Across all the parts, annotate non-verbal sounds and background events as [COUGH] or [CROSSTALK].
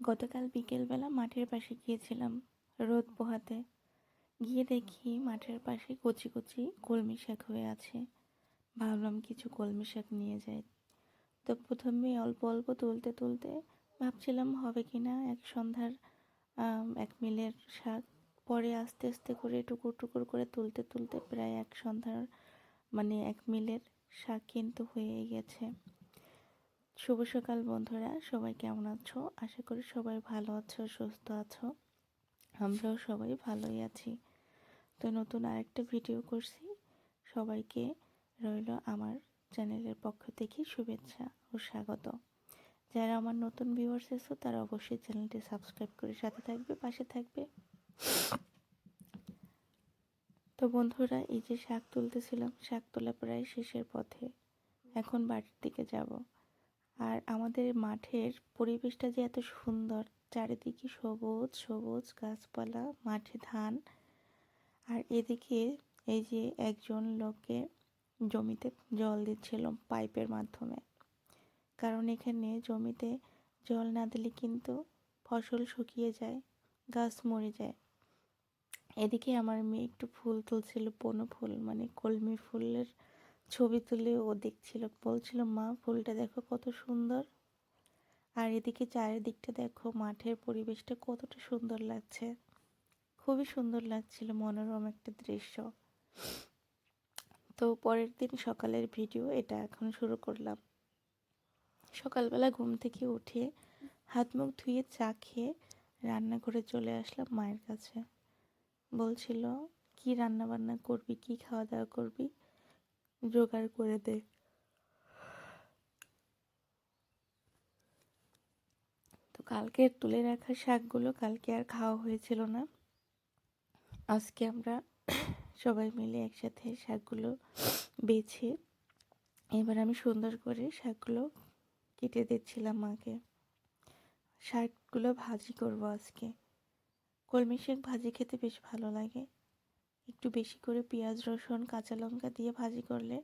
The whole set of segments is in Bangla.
গতকাল বিকেলবেলা মাঠের পাশে গিয়েছিলাম রোদ পোহাতে। গিয়ে দেখি মাঠের পাশে কচি কচি কলমি শাক হয়ে আছে। ভাবলাম কিছু কলমি শাক নিয়ে যাই। তো প্রথমে অল্প অল্প তুলতে তুলতে ভাবছিলাম হবে কি না এক সন্ধ্যার এক মিলের শাক। পরে আস্তে আস্তে করে টুকুর টুকুর করে তুলতে তুলতে প্রায় এক সন্ধ্যার মানে এক মিলের শাক কিন্তু হয়ে গেছে। শুভ সকাল বন্ধুরা, সবাই কেমন আছো? আশা করি সবাই ভালো আছো, সুস্থ আছো। আমরাও সবাই ভালোই আছি। তো নতুন আরেকটা ভিডিও করছি। সবাইকে রইল আমার চ্যানেলের পক্ষ থেকে শুভেচ্ছা ও স্বাগত। যারা আমার নতুন ভিউয়ার্স এসো, তারা অবশ্যই চ্যানেলটি সাবস্ক্রাইব করে সাথে থাকবে, পাশে থাকবে। তো বন্ধুরা, এই যে শাক তুলতেছিলাম, শাক তোলা প্রায় শেষের পথে। এখন বাড়ির দিকে যাব। আর আমাদের মাঠের পরিবেশটা যে এত সুন্দর, চারিদিকে সবুজ সবুজ গাছপালা, মাঠে ধান। আর এদিকে এই যে একজন লোকে জমিতে জল দিচ্ছিল পাইপের মাধ্যমে। কারণ এখানে জমিতে জল না দিলে কিন্তু ফসল শুকিয়ে যায়, গাছ মরে যায়। এদিকে আমার মেয়ে একটু ফুল তুলছিল বনো ফুল মানে কলমি ফুলের ছবি তুলে ও দেখছিল, বলছিল, মা, ফুলটা দেখো কত সুন্দর। আর এদিকে চারিদিকটা দেখো, মাঠের পরিবেশটা কতটা সুন্দর লাগছে। খুবই সুন্দর লাগছিল, মনোরম একটা দৃশ্য। তো পরের দিন সকালের ভিডিও, এটা এখন শুরু করলাম। সকালবেলা ঘুম থেকে উঠে হাত মুখ ধুয়ে চা খেয়ে রান্না করে চলে আসলাম মায়ের কাছে। বলছিল, কি রান্না বান্না করবি, কি খাওয়া দাওয়া করবি? জোগাড় করে দে। তো কালকে তুলে রাখা শাকগুলো কালকে আর খাওয়া হয়েছিল না। আজকে আমরা সবাই মিলে একসাথে শাকগুলো বেছে এবার আমি সুন্দর করে শাকগুলো কেটে দিচ্ছিলাম মাকে। শাকগুলো ভাজি করব আজকে। কলমি শাক ভাজি খেতে বেশ ভালো লাগে। একটু বেশি করে পেঁয়াজ, রসুন, কাঁচা লঙ্কা দিয়ে ভাজি করলে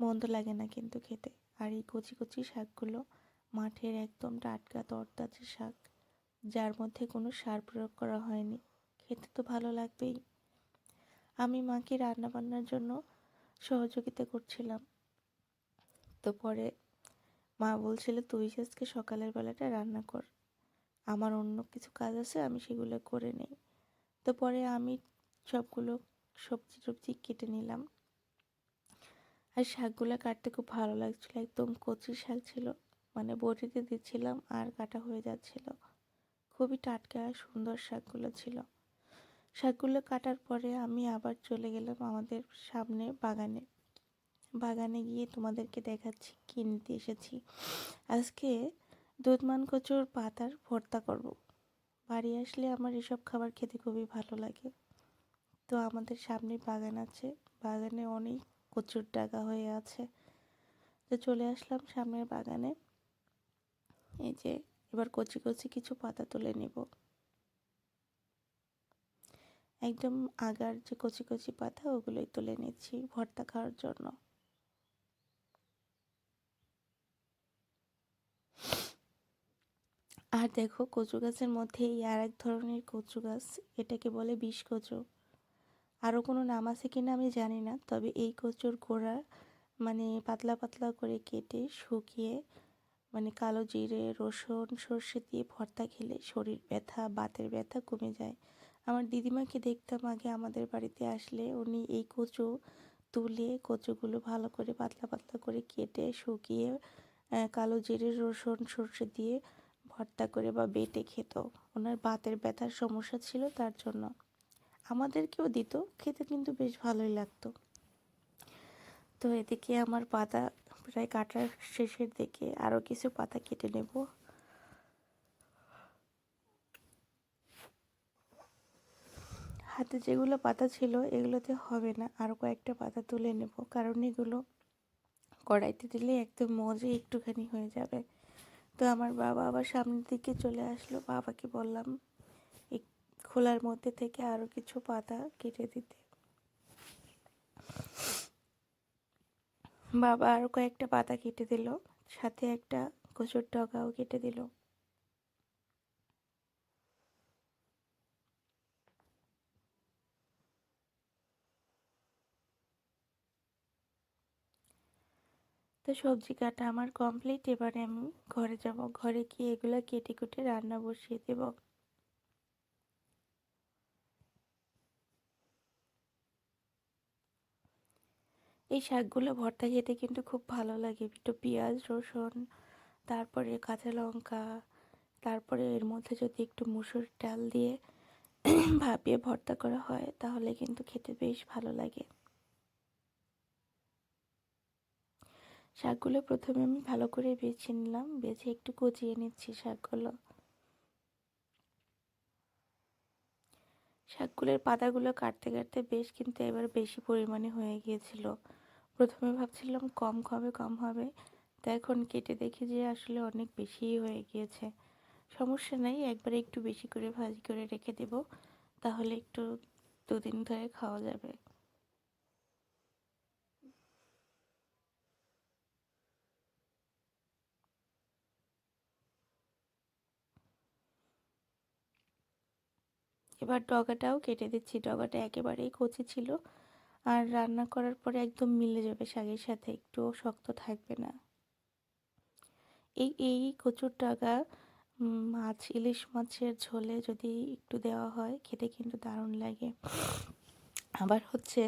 মন্দ লাগে না কিন্তু খেতে। আর এই কচি কচি শাকগুলো মাঠের একদম টাটকা তরতাজা শাক, যার মধ্যে কোনো সার প্রয়োগ করা হয়নি। খেতে তো ভালো লাগবেই। আমি মাকে রান্না বান্নার জন্য সহযোগিতা করছিলাম। তো পরে মা বলছিল, তুই আজকে সকালের বেলাটা রান্না কর। আমার অন্য কিছু কাজ আছে, আমি সেগুলো করে নেই। তো পরে আমি সবগুলো সবজি টবজি কেটে নিলাম। আর শাকগুলো কাটতে খুব ভালো লাগছিল, একদম কচি শাক ছিল মানে বটিতে দিচ্ছিলাম আর কাটা হয়ে যাচ্ছিল। খুবই টাটকা আর সুন্দর শাকগুলো ছিল। শাকগুলো কাটার পরে আমি আবার চলে গেলাম আমাদের সামনে বাগানে। বাগানে গিয়ে তোমাদেরকে দেখাচ্ছি কি নিতে এসেছি। আজকে দুধমান কচুর পাতার ভর্তা করব। বাড়ি আসলে আমার এসব খাবার খেতে খুবই ভালো লাগে। তো আমাদের সামনে বাগান আছে। বাগানে অনেক কচুর ডাগা হয়ে আছে। তো চলে আসলাম সামনের বাগানে। এই যে, এবার কচি কচি কিছু পাতা তুলে নেব। একদম আগার যে কচি কচি পাতা, ওগুলোই তুলে নিচ্ছি ভর্তা খাওয়ার জন্য। আর দেখো, কচু গাছের মধ্যে এই আর এক ধরনের কচু গাছ, এটাকে বলে বিষ কচু। আরও কোনো নাম আছে কি না আমি জানি না, তবে এই কচুর গোড়া মানে পাতলা পাতলা করে কেটে শুকিয়ে মানে কালো জিরে, রসুন, সর্ষে দিয়ে ভর্তা খেলে শরীর ব্যথা, বাতের ব্যথা কমে যায়। আমার দিদিমাকে দেখতাম আগে আমাদের বাড়িতে আসলে উনি এই কচু তুলে কচুগুলো ভালো করে পাতলা পাতলা করে কেটে শুকিয়ে কালো জিরে, রসুন, সর্ষে দিয়ে ভর্তা করে বা বেটে খেত। ওনার বাতের ব্যথার সমস্যা ছিল তার জন্য। আমাদেরকেও দিত, খেতে কিন্তু বেশ ভালোই লাগতো। তো এদিকে আমার পাতা প্রায় কাটার শেষের দিকে আরও কিছু পাতা কেটে নেব। হাতে যেগুলো পাতা ছিল, এগুলোতে হবে না আরও কয়েকটা পাতা তুলে নেব, কারণ এগুলো কড়াইতে দিলে একদম মজে একটুখানি হয়ে যাবে। তো আমার বাবা আবার সামনের দিকে চলে আসলো, বাবাকে বললাম খোলার মধ্যে থেকে আরও কিছু পাতা কেটে দিতে। বাবা আরও কয়েকটা পাতা কেটে দিল, সাথে একটা কচুর ডগাও কেটে দিল। তো সবজি কাটা আমার কমপ্লিট এবারে আমি ঘরে যাব। ঘরে গিয়ে এগুলো কেটে কুটে রান্না বসিয়ে দেবো। এই শাকগুলো ভর্তা খেতে কিন্তু খুব ভালো লাগে। একটু পেঁয়াজ, রসুন, তারপরে কাঁচা লঙ্কা, তারপরে এর মধ্যে যদি একটু মুসুর ডাল দিয়ে [CLEARS THROAT] ভাপিয়ে ভর্তা করা হয়, তাহলে কিন্তু খেতে বেশ ভালো লাগে। শাকগুলো প্রথমে আমি ভালো করে বেছে নিলাম, বেছে একটু কচিয়ে নিচ্ছি শাকগুলো। শাকগুলোর পাতাগুলো কাটতে কাটতে বেশ কিন্তু এবার বেশি পরিমাণে হয়ে গিয়েছিল। প্রথমে ভাবছিলাম কম হবে কম হবে। তো এখন কেটে দেখি যে আসলে অনেক বেশিই হয়ে গিয়েছে। সমস্যা নেই, একবারে একটু বেশি করে ভাজি করে রেখে দেব। তাহলে একটু দুদিন ধরে খাওয়া যাবে। এবার ডগাটাও কেটে দিচ্ছি। ডগাটা একেবারেই কচি ছিল। আর রান্না করার পরে একদম মিলে যাবে শাকের সাথে, একটুও শক্ত থাকবে না। এই এই কচুর ডগা মাছ, ইলিশ মাছের ঝোলে যদি একটু দেওয়া হয়, খেতে কিন্তু দারুণ লাগে। আবার হচ্ছে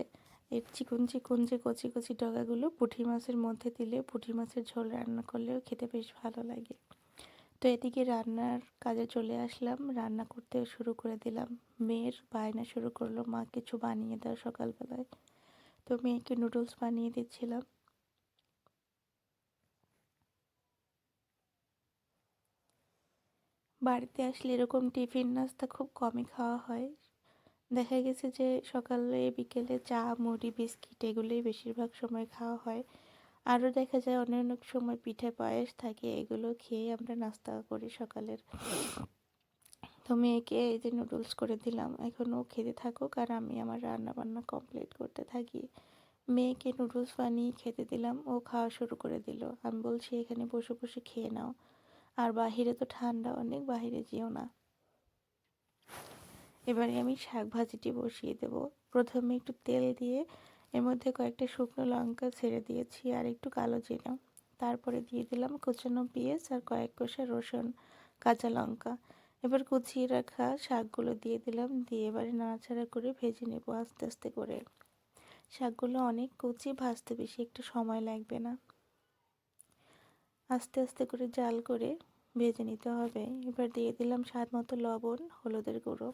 এর চিকন চিকন যে কচি কচি ডগাগুলো পুঁটি মাছের মধ্যে দিলে পুঁটি মাছের ঝোল রান্না করলেও খেতে বেশ ভালো লাগে। তো এদিকে রান্নার কাজে চলে আসলাম। রান্না করতে শুরু করে দিলাম। মেয়ের বায়না শুরু করল, মা কিছু বানিয়ে দাও সকালবেলায়। তো মেয়েকে নুডলস বানিয়ে দিচ্ছিলাম। বাড়িতে আসলে এরকম টিফিন নাস্তা খুব কমই খাওয়া হয়। দেখা গেছে যে সকালে, বিকেলে চা, মুড়ি, বিস্কিট এগুলোই বেশিরভাগ সময় খাওয়া হয়। আরও দেখা যায় অনেক অনেক সময় পিঠে পায়েস থাকে, এগুলো খেয়ে আমরা নাস্তা করি সকালের। তো মেয়েকে এই যে নুডলস করে দিলাম, এখন ও খেতে থাকুক আর আমি আমার রান্না বান্না কমপ্লিট করতে থাকি। মেয়েকে নুডলস বানিয়ে খেতে দিলাম, ও খাওয়া শুরু করে দিল। আমি বলছি, এখানে বসে বসে খেয়ে নাও। আর বাহিরে তো ঠান্ডা, অনেক বাহিরে যেও না। এবারে আমি শাক ভাজিটি বসিয়ে দেব। প্রথমে একটু তেল দিয়ে এর মধ্যে কয়েকটা শুকনো লঙ্কা ছেড়ে দিয়েছি আর একটু কালো জিরা। তারপরে দিয়ে দিলাম কুচানো পেঁয়াজ আর কয়েক কষা রসুন, কাঁচা লঙ্কা। এবার কুচিয়ে রাখা শাকগুলো দিয়ে দিলাম, দিয়ে এবারে নাড়াচাড়া করে ভেজে নেব আস্তে আস্তে করে। শাকগুলো অনেক কুচি, ভাজতে বেশি একটু সময় লাগবে না। আস্তে আস্তে করে জাল করে ভেজে নিতে হবে। এবার দিয়ে দিলাম স্বাদ মতো লবণ, হলুদের গুঁড়ো।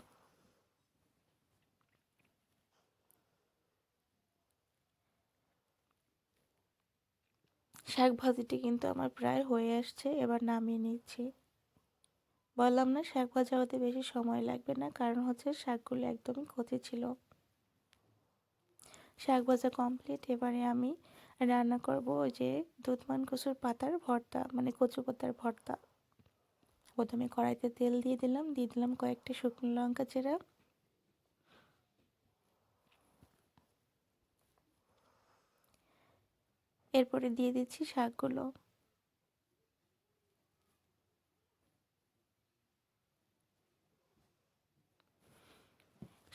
শাক ভাজিটি কিন্তু আমার প্রায় হয়ে আসছে, এবার নামিয়ে নিচ্ছি। বললাম না, শাক ভাজা হতে বেশি সময় লাগবে না, কারণ হচ্ছে শাকগুলো একদমই কচি ছিল। শাক ভাজা কমপ্লিট এবারে আমি রান্না করব যে দুধমান কচুর পাতার ভর্তা মানে কচু পাতার ভর্তা। প্রথমে কড়াইতে তেল দিয়ে দিলাম দিয়ে দিলাম কয়েকটা শুকনো লঙ্কা চেরা এরপরে দিয়ে দিচ্ছি শাকগুলো।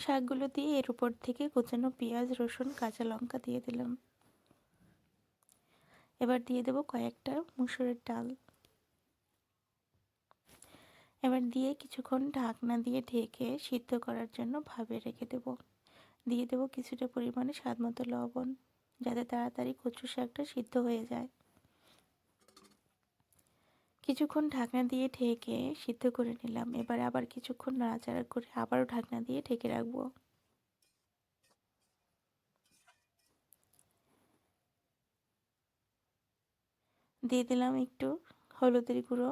শাকগুলো দিয়ে এর উপর থেকে কোচানো পেঁয়াজ, রসুন, কাঁচা লঙ্কা দিয়ে দিলাম। এবার দিয়ে দেব কয়েকটা মুসুরের ডাল। এবার দিয়ে কিছুক্ষণ ঢাকনা দিয়ে ঢেকে সিদ্ধ করার জন্য ভাবে রেখে দেব। দিয়ে দেব কিছুটা পরিমাণে স্বাদ মতো লবণ। যাতে তাড়াতাড়ি কচু শাকটা সিদ্ধ হয়ে যায়। কিছুক্ষণ ঢাকনা দিয়ে ঢেকে সিদ্ধ করে নিলাম। এবার আবার কিছুক্ষণ নাড়াচাড়া করে আবারও ঢাকনা দিয়ে ঢেকে রাখব। দিয়ে দিলাম একটু হলুদের গুঁড়ো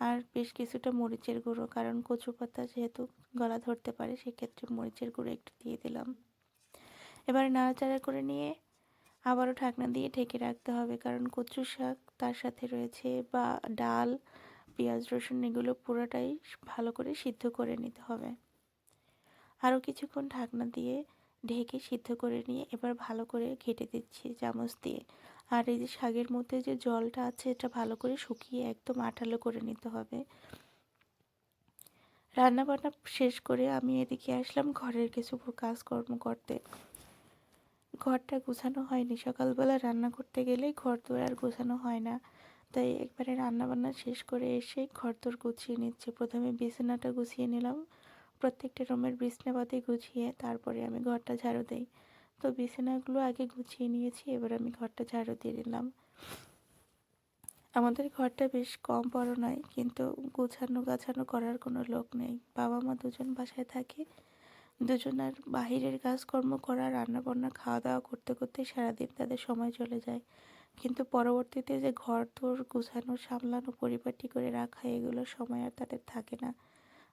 আর বেশ কিছুটা মরিচের গুঁড়ো, কারণ কচু পাতা যেহেতু গলা ধরতে পারে, সেক্ষেত্রে মরিচের গুঁড়ো একটু দিয়ে দিলাম। এবার নাড়াচাড়া করে নিয়ে আবারও ঢাকনা দিয়ে ঢেকে রাখতে হবে। কারণ কচু শাক তার সাথে রয়েছে বা ডাল, পেঁয়াজ, রসুন এগুলো পুরোটাই ভালো করে সিদ্ধ করে নিতে হবে। আরও কিছুক্ষণ ঢাকনা দিয়ে ঢেকে সিদ্ধ করে নিয়ে এবার ভালো করে ঘেটে দিচ্ছি চামচ দিয়ে। আর এই যে শাকের মধ্যে যে জলটা আছে, এটা ভালো করে শুকিয়ে একদম আঠালো করে নিতে হবে। রান্নাবান্না শেষ করে আমি এদিকে আসলাম ঘরের কিছু কাজকর্ম করতে। ঘরটা গোছানো হয়নি। সকালবেলা রান্না করতে গেলেই ঘর দোর আর গোছানো হয় না। তাই একবারে রান্না বান্না শেষ করে এসে ঘর দোর গুছিয়ে নিচ্ছি। প্রথমে বিছানাটা গুছিয়ে নিলাম। প্রত্যেকটা রুমের বিছনাপাতি গুছিয়ে তারপরে আমি ঘরটা ঝাড়ু দিই। তো বিছানাগুলো আগে গুছিয়ে নিয়েছি, এবার আমি ঘরটা ঝাড়ু দিয়ে দিলাম আমাদের ঘরটা বেশ কম বড় নয়, কিন্তু গোছানো গাছানো করার কোনো লোক নেই। বাবা মা দুজন বাসায় থাকে। দুজনের বাহিরের কাজকর্ম করা রান্না বান্না খাওয়া দাওয়া করতে করতে সারাদিন তাদের সময় চলে যায়। কিন্তু পরবর্তীতে যে ঘর তোর গুছানো, সামলানো, পরিপাটি করে রাখা, এগুলো সময় আর তাদের থাকে না।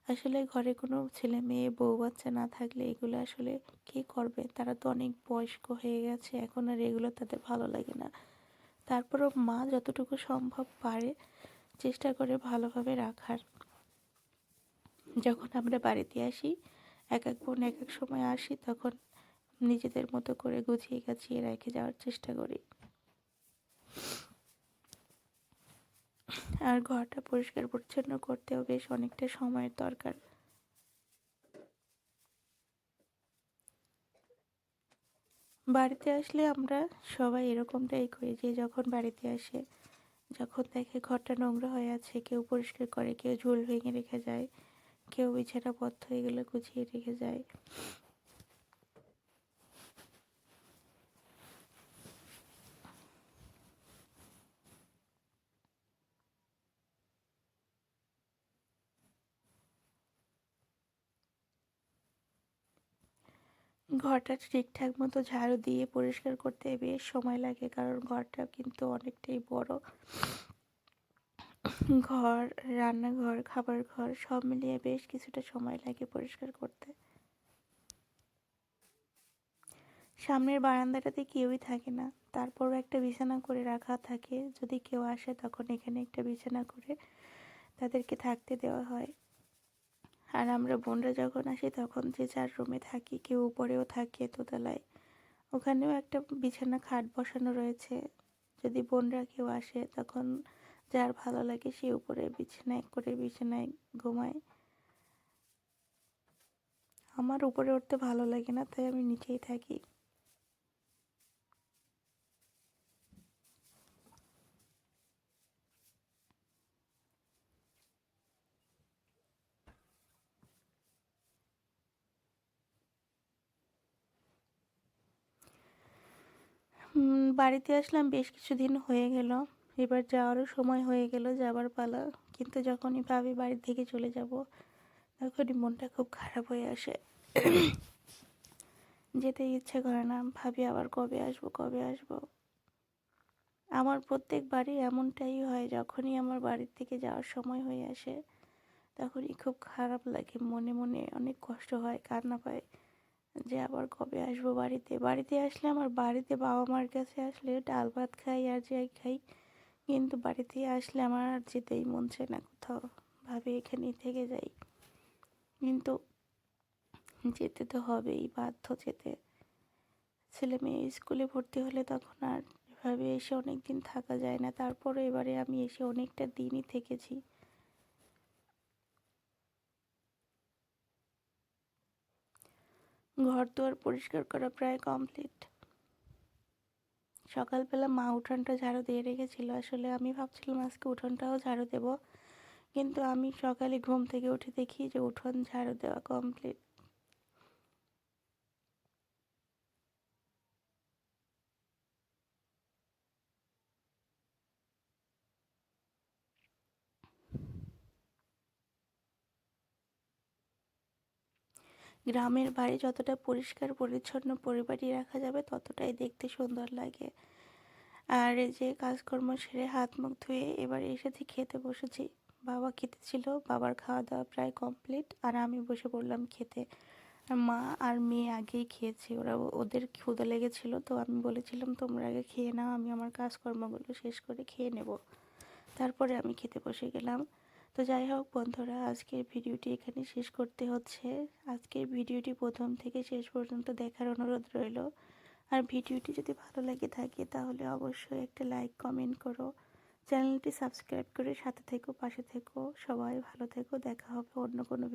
আসলে ঘরে কোনো ছেলে মেয়ে, বউ বাচ্চা না থাকলে এগুলো আসলে কে করবে? তারা তো অনেক বয়স্ক হয়ে গেছে, এখন আর এগুলো তাদের ভালো লাগে না। তারপরও মা যতটুকু সম্ভব পারে চেষ্টা করে ভালোভাবে রাখার। যখন আমরা বাড়িতে আসি এক এক বোন এক এক সময় আসি, তখন নিজেদের মতো করে গুছিয়ে গাছিয়ে রেখে যাওয়ার চেষ্টা করি। আর ঘরটা পরিষ্কার পরিচ্ছন্ন করতেও বেশ অনেকটা সময়ের দরকার। বাড়িতে আসলে আমরা সবাই এরকমটাই করি যে যখন বাড়িতে আসে, যখন দেখে ঘরটা নোংরা হয়ে আছে, কেউ পরিষ্কার করে, কেউ ঝুল ভেঙে রেখে যায় কেউ বিছানা বিছানাপত্র এগুলো গুছিয়ে রেখে যায়। ঘরটা ঠিকঠাক মতো ঝাড়ু দিয়ে পরিষ্কার করতে বেশ সময় লাগে, কারণ ঘরটা কিন্তু অনেকটাই বড়। ঘর, রান্নাঘর, খাবার ঘর, সব মিলিয়ে বেশ কিছুটা সময় লাগে পরিষ্কার করতে। সামনের বারান্দাটাতে কেউই থাকে না। তারপরও একটা বিছানা করে রাখা থাকে। যদি কেউ আসে, তখন এখানে একটা বিছানা করে তাদেরকে থাকতে দেওয়া হয়। আর আমরা বোনরা যখন আসি, তখন যে যার রুমে থাকি, কেউ উপরেও থাকে দোতলায়। ওখানেও একটা বিছানা খাট বসানো রয়েছে। যদি বোনরা কেউ আসে, তখন যার ভালো লাগে সে উপরে বিছানায় করে বিছানায় ঘুমায়। আমার উপরে উঠতে ভালো লাগে না, তাই আমি নিচেই থাকি। বাড়িতে আসলাম, বেশ কিছুদিন হয়ে গেল। এবার যাওয়ারও সময় হয়ে গেল, যাবার পালা। কিন্তু যখনই ভাবি বাড়ি থেকে চলে যাব, তখনই মনটা খুব খারাপ হয়ে আসে। যেতে ইচ্ছে করে না, ভাবি আবার কবে আসব কবে আসব? আমার প্রত্যেক বাড়ি এমনটাই হয়, যখনই আমার বাড়ির থেকে যাওয়ার সময় হয়ে আসে, তখনই খুব খারাপ লাগে। মনে মনে অনেক কষ্ট হয়, কান্না পায় যে আবার কবে আসব বাড়িতে। বাড়িতে আসলে আমার বাড়িতে বাবা মার কাছে আসলে ডাল ভাত খাই, আর যাই খাই কিন্তু বাড়িতে আসলে আমার আর যেতেই মন চায় না কোথাও। ভাবে এখানেই থেকে যাই। কিন্তু যেতে তো হবেই, বাধ্য যেতে। ছেলে মেয়ে স্কুলে ভর্তি হলে তখন আর এভাবে এসে অনেক দিন থাকা যায় না। তারপরে এবারে আমি এসে অনেকটা দিনই থেকেছি। ঘর দুয়ার পরিষ্কার করা প্রায় কমপ্লিট সকালবেলা মা উঠোনটা ঝাড়ু দিয়ে রেখেছিল। আসলে আমি ভাবছিলাম আজকে উঠোনটাও ঝাড়ু দেব। কিন্তু আমি সকালে ঘুম থেকে উঠে দেখি যে উঠোন ঝাড়ু দেওয়া কমপ্লিট গ্রামের বাড়ি যতটা পরিষ্কার, পরিচ্ছন্ন পরিবারই রাখা যাবে ততটাই দেখতে সুন্দর লাগে। আর এই যে কাজকর্ম সেরে হাত মুখ ধুয়ে এবার এসেছি খেতে বসেছি, বাবা খেতে ছিল, বাবার খাওয়া দাওয়া প্রায় কমপ্লিট আর আমি বসে পড়লাম খেতে। মা আর মেয়ে আগেই খেয়েছে, ওরা ওদের ক্ষুদা লেগেছিল, তো আমি বলেছিলাম, তোমরা আগে খেয়ে নাও, আমি আমার কাজকর্মগুলো শেষ করে খেয়ে নেব। তারপরে আমি খেতে বসে গেলাম। তো যাই হোক বন্ধুরা, আজকের ভিডিওটি এখানে শেষ করতে হচ্ছে। আজকের ভিডিওটি প্রথম থেকে শেষ পর্যন্ত দেখার অনুরোধ রইল। আর ভিডিওটি যদি ভালো লাগে থাকে, তাহলে অবশ্যই একটা লাইক, কমেন্ট করো। চ্যানেলটি সাবস্ক্রাইব করে সাথে থেকো, পাশে থেকো। সবাই ভালো থেকো, দেখা হবে অন্য কোনো